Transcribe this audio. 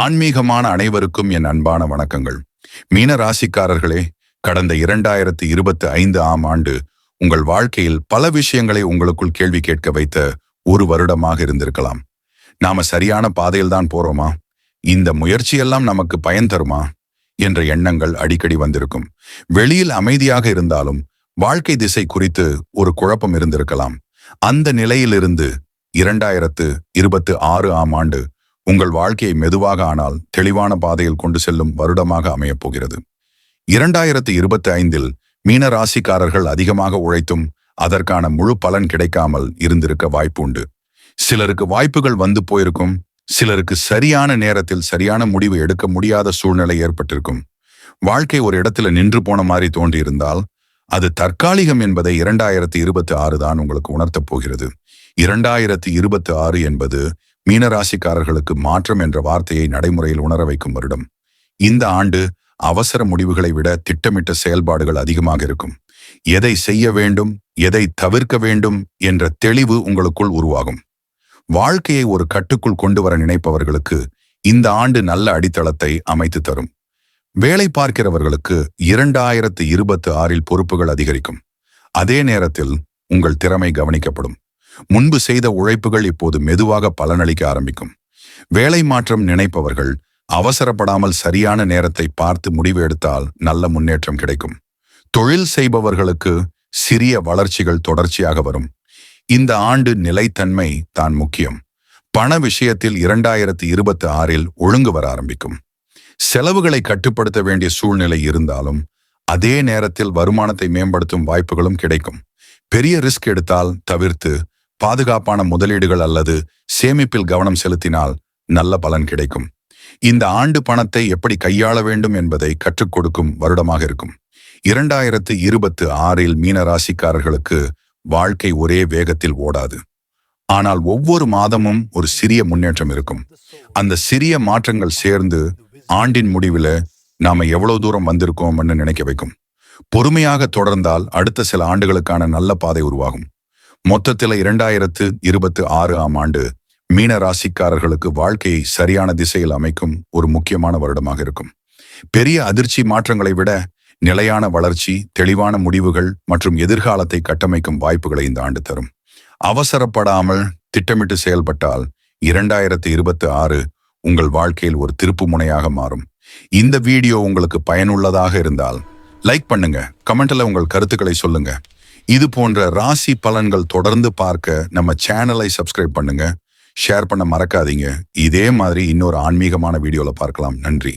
ஆன்மீகமான அனைவருக்கும் என் அன்பான வணக்கங்கள். மீன ராசிக்காரர்களே கடந்த இரண்டாயிரத்து இருபத்தி ஐந்து ஆம் ஆண்டு உங்கள் வாழ்க்கையில் பல விஷயங்களை உங்களுக்குள் கேள்வி கேட்க வைத்த ஒரு வருடமாக இருந்திருக்கலாம். நாம சரியான பாதையில்தான் போறோமா? இந்த முயற்சியெல்லாம் நமக்கு பயன் தருமா? என்ற எண்ணங்கள் அடிக்கடி வந்திருக்கும். வெளியில் அமைதியாக இருந்தாலும் வாழ்க்கை திசை குறித்து ஒரு குழப்பம் இருந்திருக்கலாம். அந்த நிலையிலிருந்து இரண்டாயிரத்து இருபத்து ஆறு ஆம் ஆண்டு உங்கள் வாழ்க்கையை மெதுவாக ஆனால் தெளிவான பாதையில் கொண்டு செல்லும் வருடமாக அமையப் போகிறது இரண்டாயிரத்தி இருபத்தி ஐந்தில் மீன ராசிக்காரர்கள் அதிகமாக உழைத்தும் அதற்கான முழு பலன் கிடைக்காமல் இருந்திருக்க வாய்ப்பு உண்டு. சிலருக்கு வாய்ப்புகள் வந்து போயிருக்கும். சிலருக்கு சரியான நேரத்தில் சரியான முடிவு எடுக்க முடியாத சூழ்நிலை ஏற்பட்டிருக்கும். வாழ்க்கை ஒரு இடத்துல நின்று போன மாதிரி தோன்றியிருந்தால் அது தற்காலிகம் என்பதை இரண்டாயிரத்தி இருபத்தி ஆறு தான் உங்களுக்கு உணர்த்தப் போகிறது. இரண்டாயிரத்தி இருபத்தி ஆறு என்பது மீனராசிக்காரர்களுக்கு மாற்றம் என்ற வார்த்தையை நடைமுறையில் உணர வைக்கும் வருடம். இந்த ஆண்டு அவசர முடிவுகளை விட திட்டமிட்ட செயல்பாடுகள் அதிகமாக இருக்கும். எதை செய்ய வேண்டும் எதை தவிர்க்க வேண்டும் என்ற தெளிவு உங்களுக்குள் உருவாகும். வாழ்க்கையை ஒரு கட்டுக்குள் கொண்டு வர நினைப்பவர்களுக்கு இந்த ஆண்டு நல்ல அடித்தளத்தை அமைத்து தரும். வேலை பார்க்கிறவர்களுக்கு இரண்டாயிரத்து இருபத்து ஆறில் பொறுப்புகள் அதிகரிக்கும். அதே நேரத்தில் உங்கள் திறமை கவனிக்கப்படும். முன்பு செய்த உழைப்புகள் இப்போது மெதுவாக பலனளிக்க ஆரம்பிக்கும். வேலை மாற்றம் நினைப்பவர்கள் அவசரப்படாமல் சரியான நேரத்தை பார்த்து முடிவு எடுத்தால் நல்ல முன்னேற்றம் கிடைக்கும். தொழில் செய்பவர்களுக்கு சிறிய வளர்ச்சிகள் தொடர்ச்சியாக வரும். இந்த ஆண்டு நிலைத்தன்மை தான் முக்கியம். பண விஷயத்தில் இரண்டாயிரத்தி இருபத்தி ஆறில் ஒழுங்கு வர ஆரம்பிக்கும். செலவுகளை கட்டுப்படுத்த வேண்டிய சூழ்நிலை இருந்தாலும் அதே நேரத்தில் வருமானத்தை மேம்படுத்தும் வாய்ப்புகளும் கிடைக்கும். பெரிய ரிஸ்க் எடுத்தால் தவிர்த்து பாதுகாப்பான முதலீடுகள் அல்லது சேமிப்பில் கவனம் செலுத்தினால் நல்ல பலன் கிடைக்கும். இந்த ஆண்டு பணத்தை எப்படி கையாள வேண்டும் என்பதை கற்றுக் கொடுக்கும் வருடமாக இருக்கும். இரண்டாயிரத்து இருபத்து ஆறில் மீன ராசிக்காரர்களுக்கு வாழ்க்கை ஒரே வேகத்தில் ஓடாது. ஆனால் ஒவ்வொரு மாதமும் ஒரு சிறிய முன்னேற்றம் இருக்கும். அந்த சிறிய மாற்றங்கள் சேர்ந்து ஆண்டின் முடிவில் நாம எவ்வளவு தூரம் வந்திருக்கோம்னு நினைக்க வைக்கும். பொறுமையாக தொடர்ந்தால் அடுத்த சில ஆண்டுகளுக்கான நல்ல பாதை உருவாகும். மொத்தத்தில் இரண்டாயிரத்து இருபத்தி ஆறு ஆம் ஆண்டு மீன ராசிக்காரர்களுக்கு வாழ்க்கையை சரியான திசையில் அமைக்கும் ஒரு முக்கியமான வருடமாக இருக்கும். பெரிய அதிர்ச்சி மாற்றங்களை விட நிலையான வளர்ச்சி தெளிவான முடிவுகள் மற்றும் எதிர்காலத்தை கட்டமைக்கும் வாய்ப்புகளை இந்த ஆண்டு தரும். அவசரப்படாமல் திட்டமிட்டு செயல்பட்டால் இரண்டாயிரத்து இருபத்தி ஆறு உங்கள் வாழ்க்கையில் ஒரு திருப்பு முனையாக மாறும். இந்த வீடியோ உங்களுக்கு பயனுள்ளதாக இருந்தால் லைக் பண்ணுங்க கமெண்ட்ல உங்கள் கருத்துக்களை சொல்லுங்க. இது போன்ற ராசி பலன்கள் தொடர்ந்து பார்க்க நம்ம சேனலை சப்ஸ்கிரைப் பண்ணுங்க. ஷேர் பண்ண மறக்காதீங்க. இதே மாதிரி இன்னொரு ஆன்மீகமான வீடியோவில் பார்க்கலாம். நன்றி.